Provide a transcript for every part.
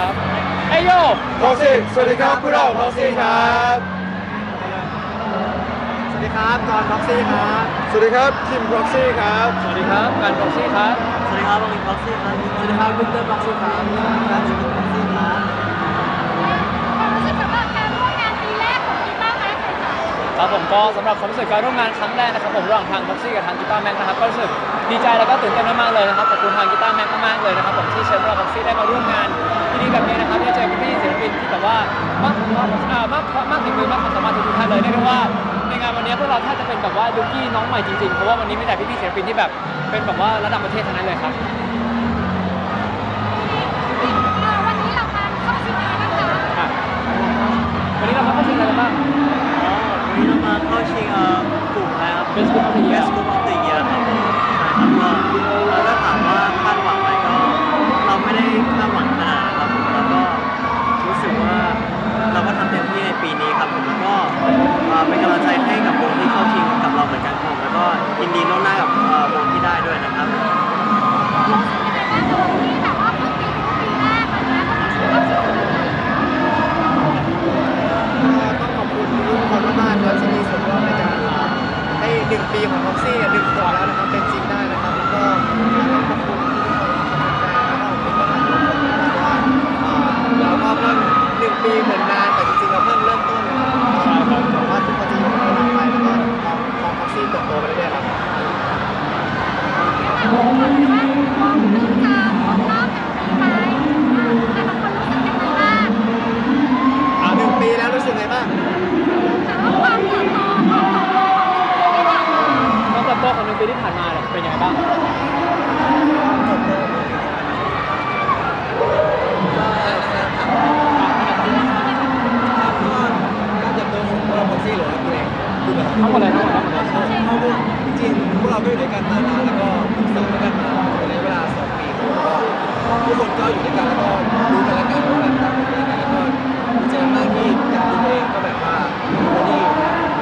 ครับเอยโยพ็อกซี่สวัสดีครับพวกเราพ็อกซี่ครับ สวัสดีครับจอห์นบ็อกซี่ครับสวัสดีครับทีมพ็อกซี่ครับสวัสดีครับการบ็อกซี่ครับ สวัสดีครับบางทีบ็อกซี่ครับ สวัสดีครับวิกเตอร์บ็อกซี่ครับครับวิกเตอร์บ็อกซี่ครับ ความรู้สึกสำหรับการร่วมงานปีแรกของกีตาร์แม็กซ์เลยค่ะครับผมก็สำหรับความรู้สึกการร่วมงานครั้งแรกนะครับผมระหว่างทางบ็อกซี่กับทางกีตาร์แม็กนะครับก็รู้สึกดีใจแล้วก็ตื่นเต้นมากๆเลยนะครับขอบคุณทางกีตาร์แม็กมากๆเลยนะครับผมที่เชิญพวกเราบ็อกซี่ได้มาร่วมงาน ที่ดีแบบนี้นะครับได้เจอพี่ๆศิลปินที่แบบว่ามากมากอ่ามากมากฝีมือมากความสามารถทุกๆท่านเลยเรียกได้ว่าในงานวันนี้พวกเราแทบจะเป็นแบบว่าดูกี้น้องใหม่จริงๆเพราะว่าวันนี้มีแต่พี่ๆศิลปินที่แบบเป็นแบบว่าระดับประเทศทั้งนั้นเลยครับเอ่อวันนี้เรามาเข้าชิงอะไรบ้างคะอะวันนี้เรามาเข้าชิงอะไรกันบ้างอ๋อวันนี้เรามาเข้าชิงเอ่อกลุ่มอะไรครับ Best Group of the Year Best Group of the Year ครับผมใช่ครับก็ อกว่าพอเพิ่งจะครบรอบหนึ่งปีไปแต่บางคนรู้สึกยังไงบ้างอ่าหนึ่งปีแล้วรู้สึกไงบ้างแต่ว่าความเติบโตความเติบโตของหนึ่งปีเนี่ยความเติบโตของหนึ่งปีที่ผ่านมาเนี่ยเป็นยังไงบ้างการเติบโตของพวกเราพ็อกซี่หรือว่าตัวเองคือแบบทั้งหมดเลยทั้งหมดทั้งหมดเลยเขาพวก จริงพวกเราก็อยู่ด้วยกันมานานแล้วก็ฝึกซ้อมกันมาในเวลาสองปีก็ทุกคนก็อยู่ด้วยกันแล้วก็รู้กันและกันว่าแบบต่างคนต่างกันแล้วก็ดีใจมากที่อย่างตัวเองก็แบบว่าคนที่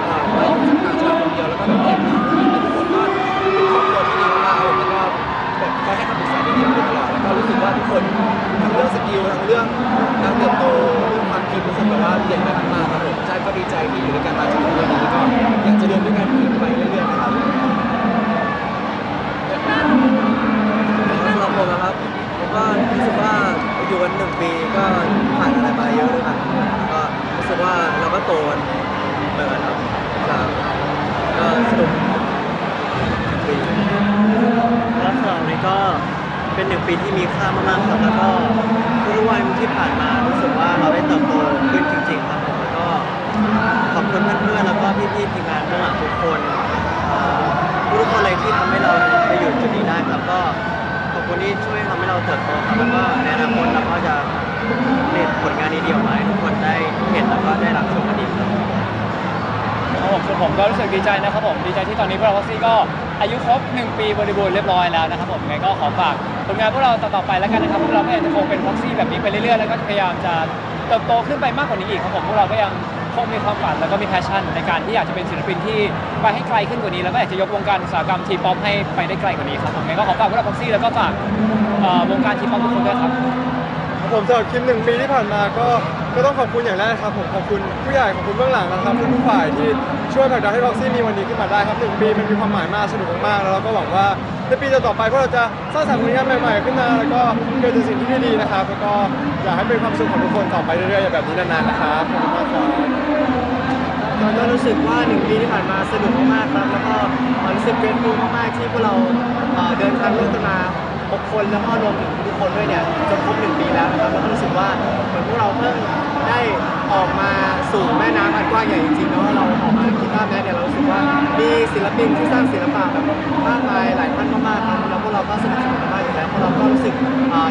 เอ่อมาอยู่ต่างชาติคนเดียวแล้วก็แบบแยกทางกันแล้วทุกคนก็เป็นครอบครัวที่ดีมากแล้วก็แบบคอยให้คำปรึกษาดีๆมาโดยตลอดแล้วก็รู้สึกว่าทุกคนทั้งเรื่องสกิลทั้งเรื่องการเติบโตเรื่องความคิดรู้สึกแบบว่าเปลี่ยนไปมากครับผมใช่ก็ดีใจที่อยู่ด้วยกันมาจนถึงวันนี้ก็อยากจะเดินด้วยกันอีกไปเรื่อยๆนะครับ สำหรับผมนะครับผม ก็รู้สึกว่าอยู่กันหนึ่งปีก็ผ่านอะไรมาเยอะด้วยกันก็รู้สึกว่าเราก็โตกันเหมือนกันครับครับก็สนุกปีแล้วสำหรับนี้ก็เป็นหนึ่งปีที่มีค่ามากๆครับแล้วก็ทุกวันที่ผ่านมารู้สึกว่าเราได้เติบโตขึ้นจริง ๆ ครับผมแล้วก็ขอบคุณเพื่อนๆแล้วก็พี่ๆทีมงานเบื้องหลังทุกคนทุกคนเลยที่ทำให้เราไปอยู่จุดนี้ได้ครับก็ ขอบคุณที่ช่วยทำให้เราเติบโตครับแล้วก็ในอนาคตเราก็จะผลิตผลงานดีๆออกมาให้ทุกคนได้เห็นแล้วก็ได้รับชมกันอีกครับครับผมส่วนผมก็รู้สึกดีใจนะครับผมดีใจที่ตอนนี้พวกเราพ็อกซี่ก็อายุครบ 1 ปีบริบูรณ์เรียบร้อยแล้วนะครับผมยังไงก็ขอฝากผลงานพวกเราต่อๆไปแล้วกันนะครับพวกเราก็ยังจะคงเป็นพ็อกซี่แบบนี้ไปเรื่อยๆแล้วก็พยายามจะเติบโตขึ้นไปมากกว่านี้อีกครับผมพวกเราก็ยัง งมีความฝันแล้วก็มีแพชชั่น ในการที่อยากจะเป็นศิลปินที่ไปให้ไกลขึ้นกว่านี้ แล้วก็อยากจะยกวงการอุตสาหกรรมทีป๊อปให้ไปได้ไกลกว่านี้ครับผมยังไงก็ขอฝากพวกเราพ็อกซี่แล้วก็ฝากเอ่อวงการทีป๊อปทุกคนด้วยครับผมสำหรับคลิปหนึ่งปีที่ผ่านมาก็ก็ต้องขอบคุณอย่างแรกครับผมขอบคุณผู้ใหญ่ขอบคุณเบื้องหลังนะครับทุกๆฝ่ายที่ช่วยผลักดันให้ล็อกซี่มีวันนี้ขึ้นมาได้ครับหนึ่งปีมันมีความหมายมากสนุกมากๆแล้วเราก็หวังว่า ในปีต่อๆไปพวกเราจะสร้างสรรค์ผลงานใหม่ๆขึ้นมาแล้วก็เกิดสิ่งที่ดีๆนะครับแล้วก็อยากให้เป็นความสุขของทุกคนต่อไปเรื่อยๆแบบนี้นานๆนะครับขอบคุณมากครับเราก็รู้สึกว่าหนึ่งปีที่ผ่านมาสนุกมากๆครับ แล้วก็รู้สึกเกรดฟูมากๆที่พวกเราเอ่อเดินทางร่วมกันมาหกคนแล้วก็รวมถึงทุกคนด้วยเนี่ยจนครบหนึ่งปีแล้วนะครับแล้วก็รู้สึกว่าเหมือนพวกเราเพิ่งได้ออกมาสู่แม่น้ำอันกว้างใหญ่จริงๆเนาะเราออกมาคิดภาพแม้เนี่ยเรารู้สึกว่ามีศิลปินที่สร้างศิลปะแบบมากมาย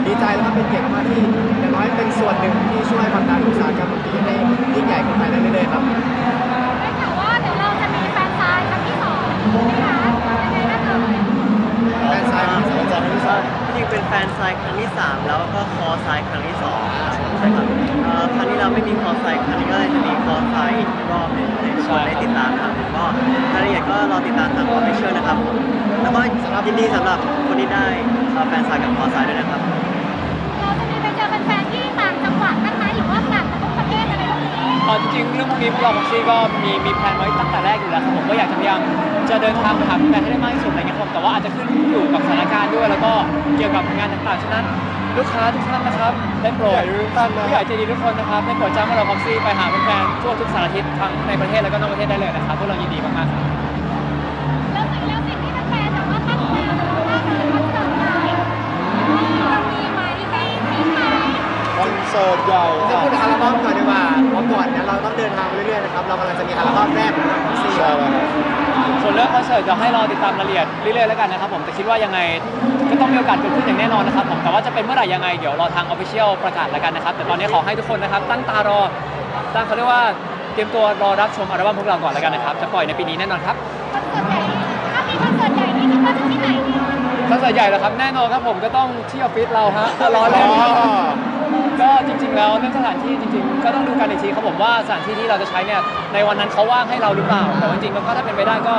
ดีใจแล้วก็เป็นเกียรติมากที่อย่างน้อยเป็นส่วนหนึ่งที่ช่วยผลักดันอุตสาหกรรมดนตรีให้ยิ่งใหญ่ขึ้นไปเรื่อยๆครับ ได้ข่าวว่าเดี๋ยวเราจะมีแฟนซายครั้งที่สองใช่ไหมคะยังไงบ้างเอ่ยแฟนซายมีสนใจที่ชอบจริงเป็นแฟนไซน์ครั้งที่3แล้วก็คอไซน์ครั้งที่2ครับใช่ครับเอ่อครั้งนี้เราไม่มีคอไซน์ครั้งนี้ก็เลยจะมีคอไซน์อีกรอบหนึงให้ทุกคนได้ติดตามครับก็รายละเอียดก็รอติดตามทางออฟฟิเชียลนะครับแล้วก็ยินดีสำหรับคนที่ได้เอ่อแฟนไซน์กับคอไซน์ด้วยนะครับ แฟนที่ต่างจังหวัดบ้างไหมหรือว่าต่างประเทศอะไรพวกนี้เอาจริงเรื่องพวกนี้พวกเราบ็อกซี่ก็มีมีแพลนไว้ตั้งแต่แรกอยู่แล้วครับผมก็อยากจะพยายามจะเดินทางไปหาแฟนให้ได้มากที่สุดอะไรเงี้ยครับแต่ว่าอาจจะขึ้นอยู่กับสถานการณ์ด้วย แล้วก็เกี่ยวกับงานต่างๆฉะนั้น ลูกค้าทุกท่านนะครับได้โปรดที่อยากจะดีทุกคนนะครับได้โปรดจ้างพวกเราพ็อกซี่ไปหาแฟนทั่วทุกสารทิศทั้งในประเทศแล้วก็นอกประเทศได้เลยนะครับพวกเรายินดีมากๆครับ สิร์ตใหญ่จะพูดถึงอัลบั้มก่อนดีกว่าเพราะก่อนเนี่ยเราต้องเดินทางไปเรื่อยๆนะครับ เรากำลังจะมีอัลบั้มแรกของเราของซีใช่แล้วครับส่วนเรื่องคอนเสิร์ตจะให้รอติดตามรายละเอียดเรื่อยๆแล้วกันนะครับผมแต่คิดว่ายังไงก็ต้องมีโอกาสเกิดขึ้นอย่างแน่นอนนะครับผมแต่ว่าจะเป็นเมื่อไหร่ยังไงเดี๋ยวรอทางออฟฟิเชียลประกาศแล้วกันนะครับ แต่ตอนนี้ขอให้ทุกคนนะครับ ตั้งตารอตั้งเขาเรียกว่าเตรียมตัวรอรับชมอัลบั้มพวกเราก่อนแล้วกันนะครับจะปล่อยในปีนี้แน่นอนครับคอนเสิร์ตใหญ่ถ้ามีคอนเสิร์ตใหญ่นี่คิดว่าจะที่ไหนดีคอนเสิร์ตใหญ่แล้วครับแน่นอนครับผมก็ต้องที่ออฟฟิศเราฮะรอเล่นครับ ก็จริง ๆ แล้วเรื่องสถานที่จริง ๆ ก็ต้องดูกันอีกทีครับผมว่าสถานที่ที่เราจะใช้เนี่ยในวันนั้นเขาว่างให้เราหรือเปล่าแต่ว่าจริงๆแล้วก็ถ้าเป็นไปได้ก็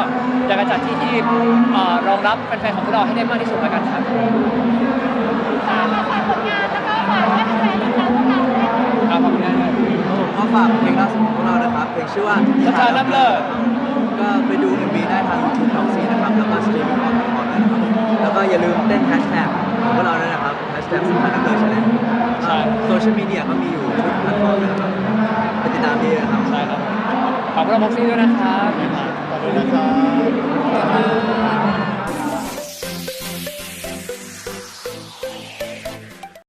อยากจะจัดที่ที่เอ่อรองรับแฟนๆของพวกเราให้ได้มากที่สุดแล้วกันครับ ฝากฝากผลงานแล้วก็ฝากให้แฟนๆติดตามพวกเราด้วย ครับขอบคุณมากครับผมก็ฝากเพลงล่าสุดของพวกเรานะครับเพลงชื่อว่าสถานน้ำเลิศ ก็ไปดู MV ได้ทาง YouTube ของซีนะครับแล้วก็สตรีมมิ่งออนไลน์ด้วยนะครับแล้วก็อย่าลืมเต้นแฮชแท็ก ของพวกเราด้วยนะครับแฮชแท็กสถานน้ำเลิศใช่ไหมใช่ โซเชียลมีเดียก็มีอยู่ทุกแพลตฟอร์มเลยนะครับไปติดตามดีนะครับ ใช่ครับ ขอบคุณพ็อกซี่ด้วยนะครับ ขอบคุณนะครับ